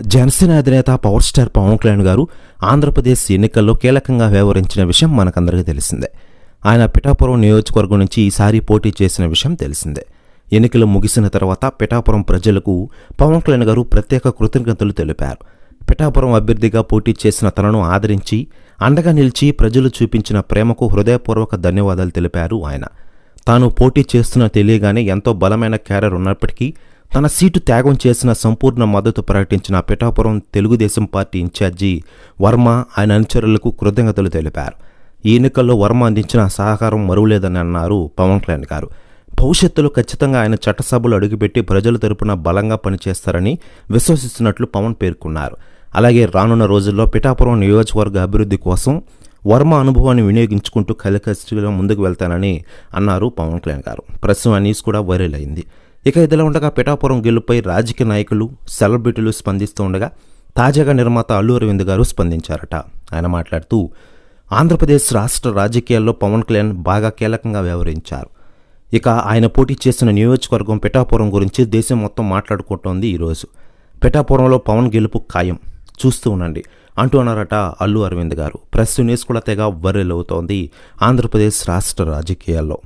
జనసేన అధినేత power star Pawan Kalyan గారు ఆంధ్రప్రదేశ్ ఎన్నికల్లో కీలకంగా వ్యవహరించిన విషయం మనకందరికీ తెలిసిందే. ఆయన పిఠాపురం నియోజకవర్గం నుంచి ఈసారి పోటీ చేసిన విషయం తెలిసిందే. ఎన్నికలు ముగిసిన తర్వాత పిఠాపురం ప్రజలకు పవన్ కళ్యాణ్ గారు ప్రత్యేక కృతజ్ఞతలు తెలిపారు. పిఠాపురం అభ్యర్థిగా పోటీ చేసిన తనను ఆదరించి అండగా నిలిచి ప్రజలు చూపించిన ప్రేమకు హృదయపూర్వక ధన్యవాదాలు తెలిపారు ఆయన. తాను పోటీ చేస్తున్న తెలియగానే ఎంతో బలమైన క్యారర్ ఉన్నప్పటికీ తన సీటు త్యాగం చేసిన సంపూర్ణ మద్దతు ప్రకటించిన పిఠాపురం తెలుగుదేశం పార్టీ ఇన్ఛార్జి వర్మ ఆయన అనుచరులకు కృతజ్ఞతలు తెలిపారు. ఈ ఎన్నికల్లో వర్మ అందించిన సహకారం మరువలేదని అన్నారు పవన్ కళ్యాణ్ గారు. భవిష్యత్తులో ఖచ్చితంగా ఆయన చట్టసభలు అడుగుపెట్టి ప్రజల తరపున బలంగా పనిచేస్తారని విశ్వసిస్తున్నట్లు పవన్ పేర్కొన్నారు. అలాగే రానున్న రోజుల్లో పిఠాపురం నియోజకవర్గ అభివృద్ధి కోసం వర్మ అనుభవాన్ని వినియోగించుకుంటూ కలికస్టిగా ముందుకు వెళ్తానని అన్నారు పవన్ కళ్యాణ్ గారు. ప్రస్తుతం ఆ న్యూస్ కూడా వైరల్ అయింది. ఇక ఇదిలా ఉండగా పిఠాపురం గెలుపై రాజకీయ నాయకులు సెలబ్రిటీలు స్పందిస్తూ ఉండగా తాజాగా నిర్మాత అల్లు అరవింద్ గారు స్పందించారట. ఆయన మాట్లాడుతూ ఆంధ్రప్రదేశ్ రాష్ట్ర రాజకీయాల్లో పవన్ కళ్యాణ్ బాగా కీలకంగా వ్యవహరించారు. ఇక ఆయన పోటీ చేసిన నియోజకవర్గం పిఠాపురం గురించి దేశం మొత్తం మాట్లాడుకుంటోంది ఈరోజు పిఠాపురంలో పవన్ గెలుపు ఖాయం. చూస్తూ ఉండండి అంటూ అన్నారట అల్లు అరవింద్ గారు. ప్రెస్ న్యూస్ కూడా తెగ వైరల్ ఆంధ్రప్రదేశ్ రాష్ట్ర రాజకీయాల్లో.